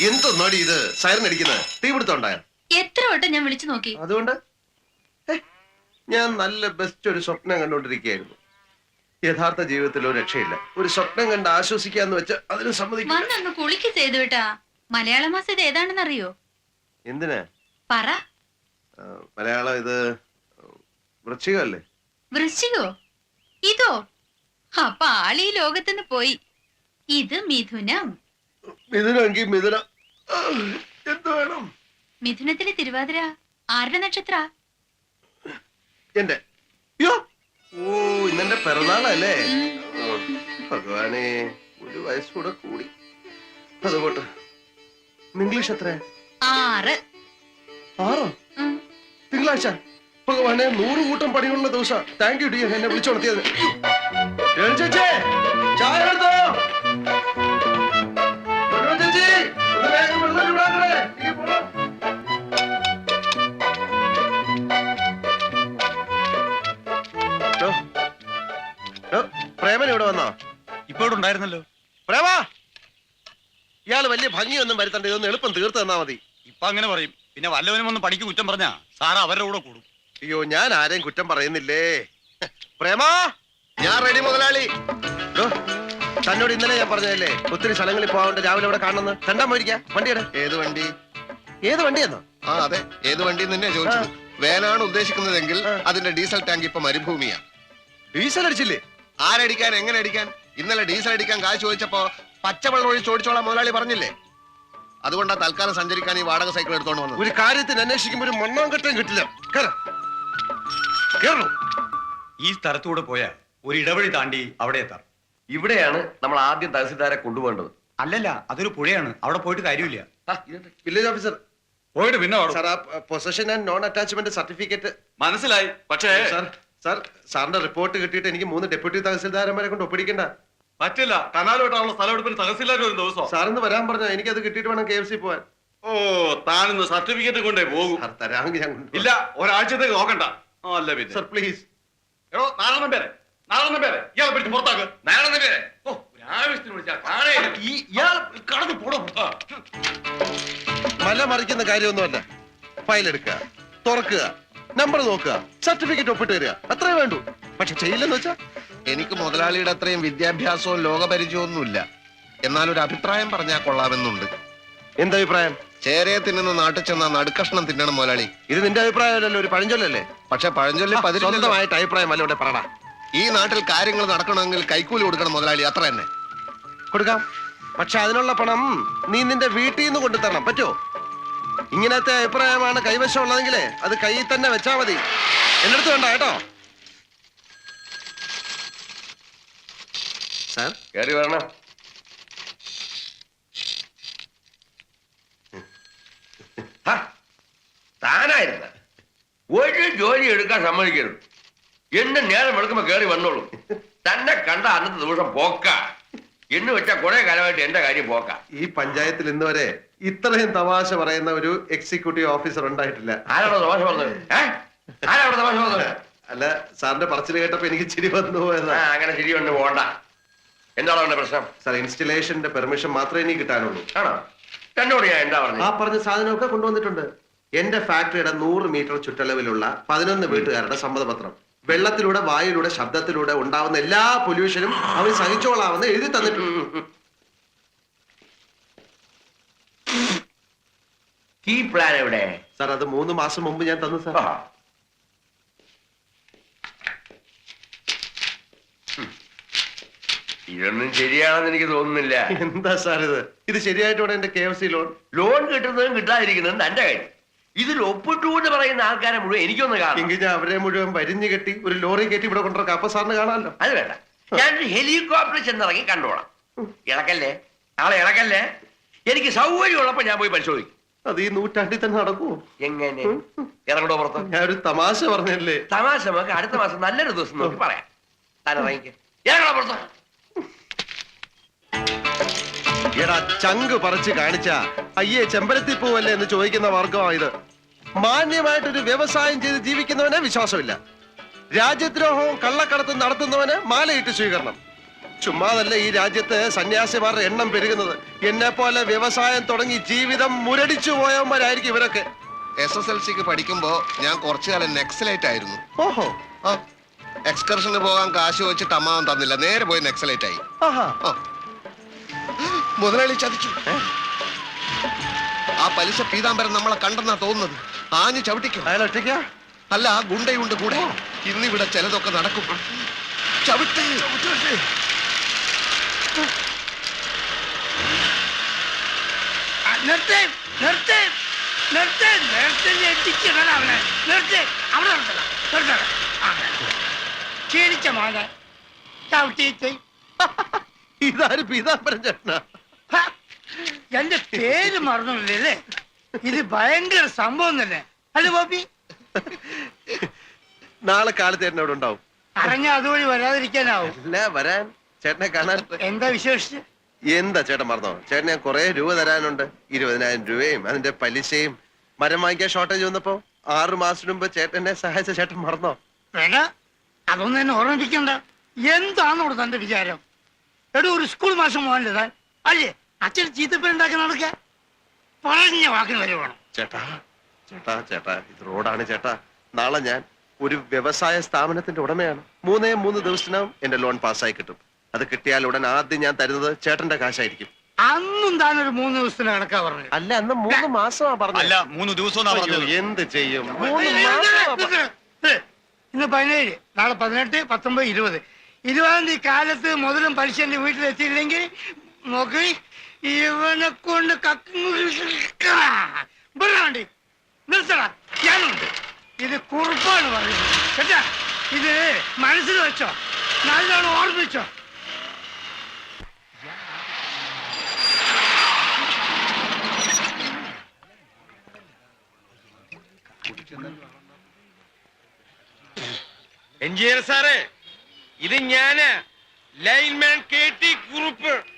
എന്തൊന്നാടി ഇത് സൈറൻ അടിക്കുന്നത് തീപിടുത്തം ഉണ്ടായോ എത്ര വട്ടം ഞാൻ വിളിച്ചു നോക്കി. അതുകൊണ്ട്? ഞാൻ നല്ല ബെസ്റ്റ് ഒരു സ്വപ്നം കണ്ടുകൊണ്ടിരിക്കുകയായിരുന്നു. യഥാർത്ഥ ജീവിതത്തിൽ ഒരു രക്ഷയില്ല. ഒരു സ്വപ്നം കണ്ട് ആശ്വസിക്കാന്ന് വെച്ച് അതിന് സമ്മതിക്കുന്നു വന്നൊന്ന് കുളിക്ക് ചെയ്തു വിട്ടാ മലയാള മാസം ഇത് ഏതാണെന്ന് അറിയോ എന്തിനാ? പറ. ആ, മലയാളം ഇത് വൃശ്ചികമല്ലേ? വൃശ്ചികോ? ഇതോ? അപ്പൊ ആളീ ലോകത്തുനിന്ന് പോയി. ഇത് മിഥുനം. മിഥുനം മിഥുന. എന്ത് വേണം? മിഥുനത്തിലെ തിരുവാതിര ആരുടെ നക്ഷത്ര? എന്റെ. യോ ഓ ഇന്നെന്റെ പിറന്നാളല്ലേ? ഭഗവാനെ ഒരു വയസ്സൂടെ കൂടി. അതുകൊണ്ട് ഇംഗ്ലീഷ് എത്ര ആറ്. ആറോ. തിങ്കളാഴ്ച. ഭഗവാനെ നൂറ് കൂട്ടം പണിയുള്ള ദിവസം. താങ്ക് യു ഡിയർ എന്നെ വിളിച്ചുണർത്തിയത് ചേച്ചേ! വലിയ ഭംഗിയൊന്നും വരുത്തണ്ട. ഇതൊന്നും എളുപ്പം തീർത്തു തന്നാ മതി. ഇപ്പൊ അങ്ങനെ പറയും. പിന്നെ വല്ലവനും ഒന്ന് പണിക്ക് കുറ്റം പറഞ്ഞാ സാറ് അവരുടെ കൂടെ കൂടും. അയ്യോ ഞാൻ ആരെയും കുറ്റം പറയുന്നില്ലേ? പ്രേമാ ഞാൻ റെഡി മുതലാളി. ഡോ, തന്നോട് ഇന്നലെ ഞാൻ പറഞ്ഞതല്ലേ? ഒത്തിരി സ്ഥലങ്ങളിൽ പോകാണ്ട് രാവിലെ ഇവിടെ കാണുന്നു കണ്ടാ പോയിരിക്കാം വണ്ടിയുടെ ഏത് വണ്ടി? ഏത് വണ്ടിയെന്നോ? ആ അതെ. ഏത് വണ്ടി തന്നെ ചോദിച്ചത്. വേനാണ് ഉദ്ദേശിക്കുന്നതെങ്കിൽ ആ. അതിന്റെ ഡീസൽ ടാങ്ക് ഇപ്പൊ മരുഭൂമിയാ. ഡീസൽ അടിച്ചില്ലേ? ആരടിക്കാൻ എങ്ങനെ അടിക്കാൻ? ഇന്നലെ ഡീസൽ അടിക്കാൻ കാശ് ചോദിച്ചപ്പോ പച്ചവെള്ളം ഒഴിച്ച് ഓടിച്ചോളാം മുതലാളി പറഞ്ഞില്ലേ അതുകൊണ്ടാ തൽക്കാലം സഞ്ചരിക്കാൻ ഈ വാടക സൈക്കിൾ എടുത്തോണ്ട് വന്നത് ഒരു കാര്യത്തിന് അന്വേഷിക്കുമ്പോൾ ഒരു മണ്ണാങ്കട്ടം കിട്ടില്ല ഈ സ്ഥലത്തൂടെ പോയാൽ ഒരു ഇടവഴി താണ്ടി അവിടെ എത്താം ഇവിടെയാണ് നമ്മൾ ആദ്യം തഹസിൽദാരെ കൊണ്ടുപോകേണ്ടത് അല്ലല്ല അതൊരു പുഴയാണ് അവിടെ പോയിട്ട് കാര്യമില്ല വില്ലേജ് ഓഫീസർ പോയിട്ട് പിന്നെ പാടും സാർ ആ possession and non attachment certificate മനസ്സിലായി പക്ഷേ സാർ സാർ സാറിന്റെ റിപ്പോർട്ട് കിട്ടിയിട്ട് എനിക്ക് മൂന്ന് ഡെപ്യൂട്ടി തഹസിൽദാരന്മാരെ കൊണ്ട് ഒപ്പിടിക്കണ്ട പറ്റില്ല. കനാലോട്ടാണല്ലോ സ്ഥലം എടുപ്പിന് തഹസിൽദാർ ഒരു ദിവസം. സാറിന്ന് വരാൻ പറഞ്ഞാ എനിക്ക് അത് കിട്ടിയിട്ട് വേണം കെ എഫ് സി പോവാൻ. ഓ താനിന്ന് സർട്ടിഫിക്കറ്റ് കൊണ്ടേ പോകും. സാർ തരാമെങ്കിൽ ഞാൻ കൊണ്ടുപോകാം. ഇല്ല ഒരാഴ്ചത്തേക്ക് നോക്കണ്ട. ആ, അല്ല പിന്നെ. Sir please. എടോ നാലെണ്ണം പേരെ. നാലെണ്ണം പേരെ. ഇയാളെ പിടിച്ച് പുറത്താക്ക്. നാലെണ്ണം പേരെ. ഓ ഒരു ആവശ്യത്തിന് കാണേ ഈ ഇയാൾ കടന്ന് പോടോ. മല മറിക്കുന്ന കാര്യമൊന്നുമല്ല. ഫയൽ എടുക്കുക തുറക്കുക നമ്പർ നോക്കുക സർട്ടിഫിക്കറ്റ് ഒപ്പിട്ട് തരിക. അത്രേ വേണ്ടു. പക്ഷെ ചെയ്യില്ലെന്ന് വെച്ചാ എനിക്ക് മുതലാളിയുടെ അത്രയും വിദ്യാഭ്യാസവും ലോകപരിചയമൊന്നുമില്ല. എന്നാൽ ഒരു അഭിപ്രായം പറഞ്ഞാൽ കൊള്ളാമെന്നുണ്ട്. എന്തഭിപ്രായം ചേരയെ തിന്നുന്ന നാട്ടിൽ ചെന്ന നടുക്കഷ്ണം തിന്നണം മുതലാളി. ഇത് നിന്റെ അഭിപ്രായമല്ലല്ലോ ഒരു പഴഞ്ചൊല്ലല്ലേ? പക്ഷെ പഴഞ്ചൊല്ലി സ്വന്തമായിട്ട് അഭിപ്രായം അല്ല ഇവിടെ പറടാ. ഈ നാട്ടിൽ കാര്യങ്ങൾ നടക്കണമെങ്കിൽ കൈക്കൂലി കൊടുക്കണം മുതലാളി അത്ര തന്നെ. കൊടുക്കാം. പക്ഷെ അതിനുള്ള പണം നീ നിന്റെ വീട്ടിൽ നിന്ന് കൊണ്ടു തരണം പറ്റുമോ ഇങ്ങനത്തെ അഭിപ്രായമാണ് കൈവശം ഉള്ളതെങ്കിലേ അത് കയ്യിൽ തന്നെ വെച്ചാൽ മതി. എന്നിടത്ത് വേണ്ട കേട്ടോ? സാർ. കയറി വരണം. താനായിരുന്ന. ഒരു ജോലി എടുക്കാൻ സമ്മതിക്കരുത്. എന്നെ നേരം വെളുക്കുമ്പോ കയറി വന്നോളൂ. തന്നെ കണ്ട അന്നത്തെ ദിവസം പോക്ക. എന്ന് വെച്ചാ കുറെ കാലമായിട്ട് എന്റെ കാര്യം പോക്ക. ഈ പഞ്ചായത്തിൽ ഇന്ന് വരെ ഇത്രയും തമാശ പറയുന്ന ഒരു എക്സിക്യൂട്ടീവ് ഓഫീസർ ഉണ്ടായിട്ടില്ല. ആരാണോ തമാശ പറഞ്ഞത്? ആരാണോ തമാശ പറഞ്ഞത്? അല്ല സാറിന്റെ പറച്ചിൽ കേട്ടപ്പോ എനിക്ക് ചിരി വന്നു പോയതാ. അങ്ങനെ ചിരി വന്നു പോണ്ട. എന്താണോ അവന്റെ പ്രശ്നം? സാർ ഇൻസ്റ്റലേഷന്റെ പെർമിഷൻ മാത്രമേ ഇനി കിട്ടാനുള്ളൂ. ആണോ? തന്നോട് ഞാൻ എന്താ ആ പറഞ്ഞ സാധനമൊക്കെ കൊണ്ടുവന്നിട്ടുണ്ട്. എന്റെ ഫാക്ടറിയുടെ നൂറ് മീറ്റർ ചുറ്റളവിലുള്ള പതിനൊന്ന് വീട്ടുകാരുടെ സമ്മതപത്രം. വെള്ളത്തിലൂടെ വായിലൂടെ ശബ്ദത്തിലൂടെ ഉണ്ടാവുന്ന എല്ലാ പൊല്യൂഷനും അവർ സഹിച്ചോളാമെന്ന് എഴുതി തന്നിട്ടുണ്ട്. ഈ പ്ലാൻ എവിടെ? സാർ അത് മൂന്ന് മാസം മുമ്പ് ഞാൻ തന്നു സാർ ആ. ഹും. ഇതൊന്നും ശരിയാണെന്ന് എനിക്ക് തോന്നുന്നില്ല. എന്താ സാർ ഇത്? ഇത് ശരിയായിട്ടോടെ എന്റെ K F C loan loan കിട്ടുന്നതും കിട്ടാതിരിക്കുന്നതും തന്റെ കാര്യം ഇതിൽ ഒപ്പിട്ടു എന്ന് പറയുന്ന ആൾക്കാരെ മുഴുവൻ എനിക്കൊന്ന് കാണാം എങ്കിൽ ഞാൻ അവരെ മുഴുവൻ വരിഞ്ഞു കെട്ടി ഒരു ലോറി കയറ്റി ഇവിടെ കൊണ്ടുവരാം അപ്പൊ സാറിന് കാണാമല്ലോ. അത് വേണ്ട. ഞാനൊരു ഹെലികോപ്റ്റർ ചെന്നിറങ്ങി കണ്ടോളാം ഇളക്കല്ലേ? ആളെ ഇളക്കല്ലേ? എനിക്ക് സൗകര്യമുള്ളപ്പോ ഞാൻ പോയി പരിശോധിക്കും. അത് ഈ നൂറ്റാണ്ടിൽ തന്നെ നടക്കുമോ എങ്ങനെ? ഇറങ്ങടോ പുറത്ത്. ഞാൻ ഒരു തമാശ പറഞ്ഞല്ലേ? തമാശ നമുക്ക് അടുത്ത മാസം നല്ലൊരു ദിവസം നോക്കി പറയാം. താൻ ഇറങ്ങിക്ക്. ഇറങ്ങടോ പുറത്ത്. എടാ ചങ്ക് പറിച്ച് കാണിച്ച അയ്യേ ചെമ്പരത്തി പൂവല്ലേ എന്ന് ചോദിക്കുന്ന വർഗമാണ് ഇത്. മാന്യമായിട്ടൊരു വ്യവസായം ചെയ്ത് ജീവിക്കുന്നവനെ വിശ്വാസമില്ല. രാജ്യദ്രോഹവും കള്ളക്കടത്തും നടത്തുന്നവന് മാലയിട്ട് സ്വീകരണം. ചുമ്മാതല്ല ഈ രാജ്യത്ത് സന്യാസിമാരുടെ എണ്ണം പെരുകുന്നത്. എന്നെ പോലെ വ്യവസായം തുടങ്ങി ജീവിതം മുരടിച്ചു പോയവന്മാരായിരിക്കും ഇവരൊക്കെ. എസ് എസ് എൽ സിക്ക് പഠിക്കുമ്പോ ഞാൻ കുറച്ചു കാലം നെക്സലൈറ്റ് ആയിരുന്നു. ഓഹോ. എക്സ്കർഷന് പോകാൻ കാശ് വെച്ചിട്ട് അമ്മാവൻ തന്നില്ല. നേരെ പോയി നെക്സലൈറ്റ് ആയി. ആഹാ. മുതലാളി ചതിച്ചു. ആ പലിശ പീതാംബരൻ നമ്മളെ കണ്ടെന്നാ തോന്നുന്നത്. ആഞ്ഞു ചവിട്ടിക്കും. അല്ല ആ ഗുണ്ടയുണ്ട് കൂടെ. ഇന്നിവിടെ ചിലതൊക്കെ നടക്കും. ചവിട്ട്. നിർത്ത് നിർത്ത് നിർത്ത് നിർത്ത് ഞെട്ടിച്ചിടണം അവനെ. നിർത്ത് അവിടെ നിർത്തണം നിർത്തണം. ആ. ക്ഷീണിച്ച മോനെ. ചവിട്ടിയിട്ട്. ഇതാര് പീതാംബരൻ ചേട്ടനാ? എന്റെ പേര് മറന്നില്ലേ ഇത് ഭയങ്കര സംഭവം തന്നെ. അല്ലേ ബോബി? നാളെ കാലത്ത് ചേട്ടൻ അവിടെ ഉണ്ടാവും. അറിഞ്ഞ അതുവഴി വരാതിരിക്കാനാവും. അല്ല വരാൻ ചേട്ടനെ കാണാൻ. എന്താ വിശേഷിച്ച്? എന്താ ചേട്ടൻ മറന്നോ? ചേട്ടൻ ഞാൻ കുറെ രൂപ തരാനുണ്ട്. ഇരുപതിനായിരം രൂപയും അതിന്റെ പലിശയും. മരം വാങ്ങിക്കാൻ ഷോർട്ടേജ് വന്നപ്പോ ആറു മാസത്തിന് മുമ്പ് ചേട്ടനെ സഹായിച്ച ചേട്ടൻ മറന്നോ? വേണ്ട അതൊന്നും എന്നെ ഓർമ്മിപ്പിക്കണ്ട. എന്താണ് അവിടെ തന്റെ വിചാരം? എടോ ഒരു സ്കൂൾ മാസം പോകാന്റെ താൻ അല്ലേ? അച്ഛൻ ചീത്തപ്പേരുണ്ടാക്കാൻ നടക്ക പറഞ്ഞ വാക്കിന് വരെ വേണം ചേട്ടാ ചേട്ടാ ചേട്ടാ ഇത് റോഡാണ് ചേട്ടാ. നാളെ ഞാൻ ഒരു വ്യവസായ സ്ഥാപനത്തിന്റെ ഉടമയാണ്. മൂന്നേ മൂന്ന് ദിവസത്തിനകം എന്റെ ലോൺ പാസ്സായി കിട്ടും. അത് കിട്ടിയാൽ ഉടൻ ആദ്യം ഞാൻ തരുന്നത് ചേട്ടന്റെ കാശായിരിക്കും. അന്നും താനൊരു മൂന്ന് ദിവസത്തിന് കണക്കാ പറഞ്ഞു അല്ല അന്ന് മൂന്ന് മാസമാ അല്ല പറഞ്ഞത് മൂന്ന് ദിവസം എന്നാ അയ്യോ, പറഞ്ഞത്. എന്ത് ചെയ്യും? മൂന്ന് മാസമാ പ- ഇന്ന് പതിനേഴ് നാളെ പതിനെട്ട് പത്തൊമ്പത് ഇരുപത്. ഇരുപതാം തീയതി കാലത്ത് മുതലും പലിശ എന്റെ വീട്ടിലെത്തിയില്ലെങ്കിൽ നോക്കി ഇവനെ കൊണ്ട് കക്കുണ്ട് നിർത്തണ ഞാനുണ്ട്. ഇത് കുറുപ്പാണ് പറയുന്നത്. കേട്ടാ? ഇത് മനസ്സിൽ വെച്ചോ. നല്ലോണം ഓർമ്മിച്ചോ. എഞ്ചിനീയർ സാറേ ഇത് ഞാൻ. Lineman K T Kurup.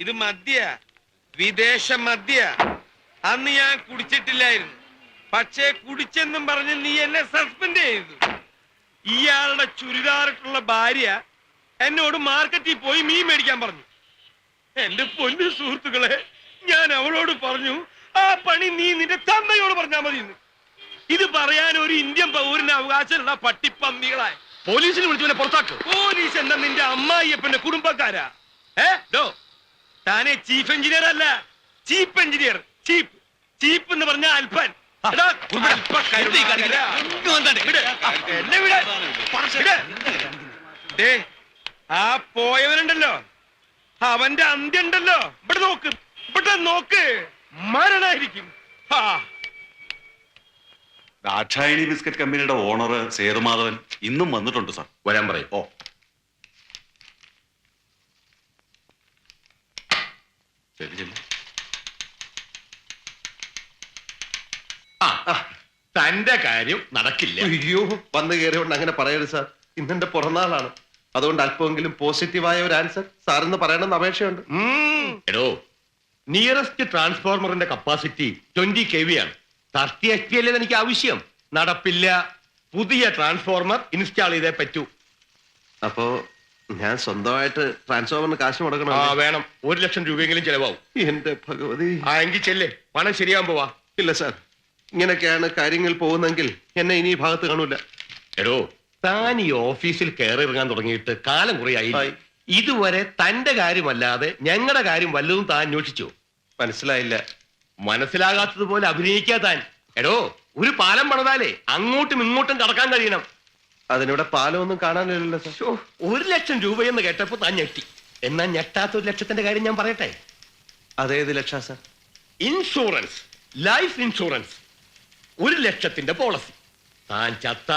ഇത് മദ്യ. വിദേശ മദ്യ. അന്ന് ഞാൻ കുടിച്ചിട്ടില്ലായിരുന്നു. പക്ഷേ കുടിച്ചെന്നും പറഞ്ഞ് നീ എന്നെ സസ്പെൻഡ് ചെയ്തു. ഇയാളുടെ ചുരിദാറിട്ടുള്ള ഭാര്യ എന്നോട് മാർക്കറ്റിൽ പോയി മീൻ മേടിക്കാൻ പറഞ്ഞു. എന്റെ പൊന്നു സുഹൃത്തുക്കളെ ഞാൻ അവളോട് പറഞ്ഞു ആ പണി നീ നിന്റെ തന്നയോട് പറഞ്ഞാൽ മതി ഇത് പറയാൻ ഒരു ഇന്ത്യൻ പൗരന് അവകാശമുള്ള പട്ടിപ്പന്നികളായ. പോലീസിനെ വിളിച്ചവനെ പുറത്താക്കും. പോലീസ് എന്താ നിന്റെ അമ്മായിയപ്പന്റെ കുടുംബക്കാരാ? ഏ? ഡോ താനെ ചീഫ് എഞ്ചിനീയർ അല്ല. ചീഫ് എഞ്ചിനീയർ ചീഫ് ചീപ്പ് എന്ന് പറഞ്ഞ അൽപ്പൻ. ദേ, ആ പോയവനുണ്ടല്ലോ. അവന്റെ അന്ത്യം ഉണ്ടല്ലോ. ഇവിടെ നോക്ക്. ഇവിടെ നോക്ക്. മരണായിരിക്കും. ആ ദാക്ഷായണി ബിസ്ക്കറ്റ് കമ്പനിയുടെ ഓണർ സേതുമാധവൻ ഇന്നും വന്നിട്ടുണ്ട് സാർ. വരാൻ പറയും. ഓ. തന്റെ കാര്യം നടക്കില്ല. അയ്യോ വന്നു കയറിയോണ്ട് അങ്ങനെ പറയരുത് സാർ. ഇന്നെന്റെ പുറന്നാളാണ്. അതുകൊണ്ട് അല്പമെങ്കിലും പോസിറ്റീവായ ഒരു ആൻസർ സാറിന്ന് പറയണമെന്ന് അപേക്ഷയുണ്ട്. എടോ നിയറസ്റ്റ് ട്രാൻസ്ഫോർമറിന്റെ കപ്പാസിറ്റി ട്വന്റി കെ വി ആണ്. തർട്ടി എച്ച് പി അല്ലേ എനിക്ക് ആവശ്യം? നടപ്പില്ല. പുതിയ ട്രാൻസ്ഫോർമർ ഇൻസ്റ്റാൾ ചെയ്തേ പറ്റൂ. അപ്പോ ഞാൻ സ്വന്തമായിട്ട് ട്രാൻസ്ഫോമറിന് കാശ് ആ മുടക്കണം വേണം. ഒരു ലക്ഷം രൂപയെങ്കിലും ചെലവാകും. എന്റെ ഭഗവതി. ആ എങ്കിൽ ചെല്ലേ. പണം ശരിയാകുമ്പോ വാ ഇല്ല സാർ. ഇങ്ങനെയൊക്കെയാണ് കാര്യങ്ങൾ പോകുന്നെങ്കിൽ എന്നെ ഇനി ഈ ഭാഗത്ത് കാണൂല. എടോ താൻ ഈ ഓഫീസിൽ കയറി ഇറങ്ങാൻ തുടങ്ങിയിട്ട് കാലം കുറയായി ആയി. ഇതുവരെ തന്റെ കാര്യമല്ലാതെ ഞങ്ങളുടെ കാര്യം വല്ലതും താൻ അന്വേഷിച്ചു? മനസ്സിലായില്ല. മനസ്സിലാകാത്തതുപോലെ അഭിനയിക്കാ താൻ. എടോ ഒരു പാലം പണിതാലേ അങ്ങോട്ടും ഇങ്ങോട്ടും കടക്കാൻ കഴിയണം. അതിനിവിടെ പാലമൊന്നും കാണാനില്ലല്ലോ സാർ. ശ്ശോ, ഒരു ലക്ഷം രൂപയെന്ന് കേട്ടപ്പോ താൻ ഞെട്ടി. എന്നാ ഞെട്ടാത്ത ഒരു ലക്ഷത്തിന്റെ കാര്യം ഞാൻ പറയട്ടെ? അതേത് ലക്ഷ സാർ? Insurance life insurance. ഒരു ലക്ഷത്തിന്റെ പോളിസി താൻ ചത്ത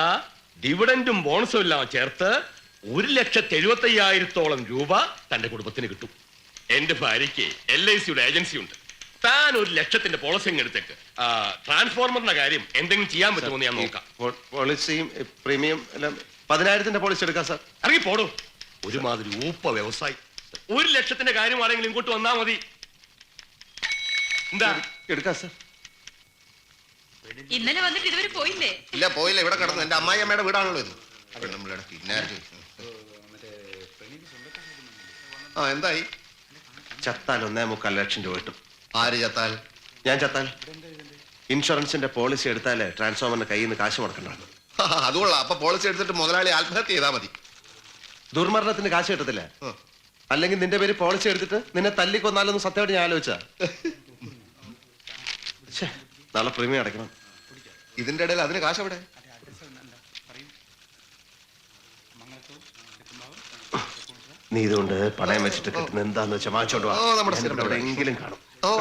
ഡിവിഡന്റും ബോണസും എല്ലാം ചേർത്ത് ഒരു ലക്ഷത്തി എഴുപത്തി അയ്യായിരത്തോളം രൂപ തന്റെ കുടുംബത്തിന് കിട്ടും. എന്റെ ഭാര്യയ്ക്ക് എൽ ഐ സിയുടെ ഏജൻസി ഉണ്ട്. താൻ ഒരു ലക്ഷത്തിന്റെ പോളിസി എടുത്തേക്ക്. ട്രാൻസ്ഫോർമറിന്റെ കാര്യം എന്തെങ്കിലും ചെയ്യാൻ പറ്റുമോ ഞാൻ നോക്കാം. പോളിസിയും പ്രീമിയം എല്ലാം പതിനായിരത്തിന്റെ പോളിസി എടുക്കാം സാർ. ഇറങ്ങി പോടോ. ഒരുമാതിരി ഊപ്പ വ്യവസായി. ഒരു ലക്ഷത്തിന്റെ കാര്യം ആരെങ്കിലും ഇങ്ങോട്ട് വന്നാ മതി. എന്താ? എടുക്കാം സാർ. ഇന്നലെ വന്നിട്ട് ഇതുവരെ പോയില്ലേ? ഇല്ല പോയില്ല. ഇവിടെ കിടന്നു. എന്റെ അമ്മായി അമ്മയുടെ വീടാണല്ലോ ഇത്. പെണ്ണുമ്പിള്ളയുടെ കിന്നാരം. ആ എന്തായി? ചത്താൽ ഒന്നേ മുക്കാൽ ലക്ഷം രൂപ കിട്ടും. ആര് ചത്താൽ? ഞാൻ ചത്താൽ? ഇൻഷുറൻസിന്റെ പോളിസി എടുത്താലേ ട്രാൻസ്ഫോമറിന്റെ കയ്യിൽ നിന്ന് കാശ് മുടക്കണ്ടാണ് അതുകൊള്ളാം അപ്പൊ പോളിസി എടുത്തിട്ട് മുതലാളി ആത്മഹത്യ ചെയ്താൽ മതി. ദുർമരണത്തിന് കാശ് കിട്ടത്തില്ല. അല്ലെങ്കിൽ നിന്റെ പേര് പോളിസി എടുത്തിട്ട് നിന്നെ തല്ലിക്കൊന്നാലൊന്ന് സത്യമായിട്ട് ഞാൻ ആലോചിച്ചാ? നാളെ പ്രീമിയം അടയ്ക്കണം. ഇതിന്റെ ഇടയിൽ അതിന് കാശ് എവിടെ നീ ഇതുകൊണ്ട് പണയം വെച്ചിട്ട് കിട്ടുന്ന എന്താന്ന് വെച്ചാൽ വാങ്ങിച്ചോണ്ട്. എവിടെയെങ്കിലും കാണും. ഓ,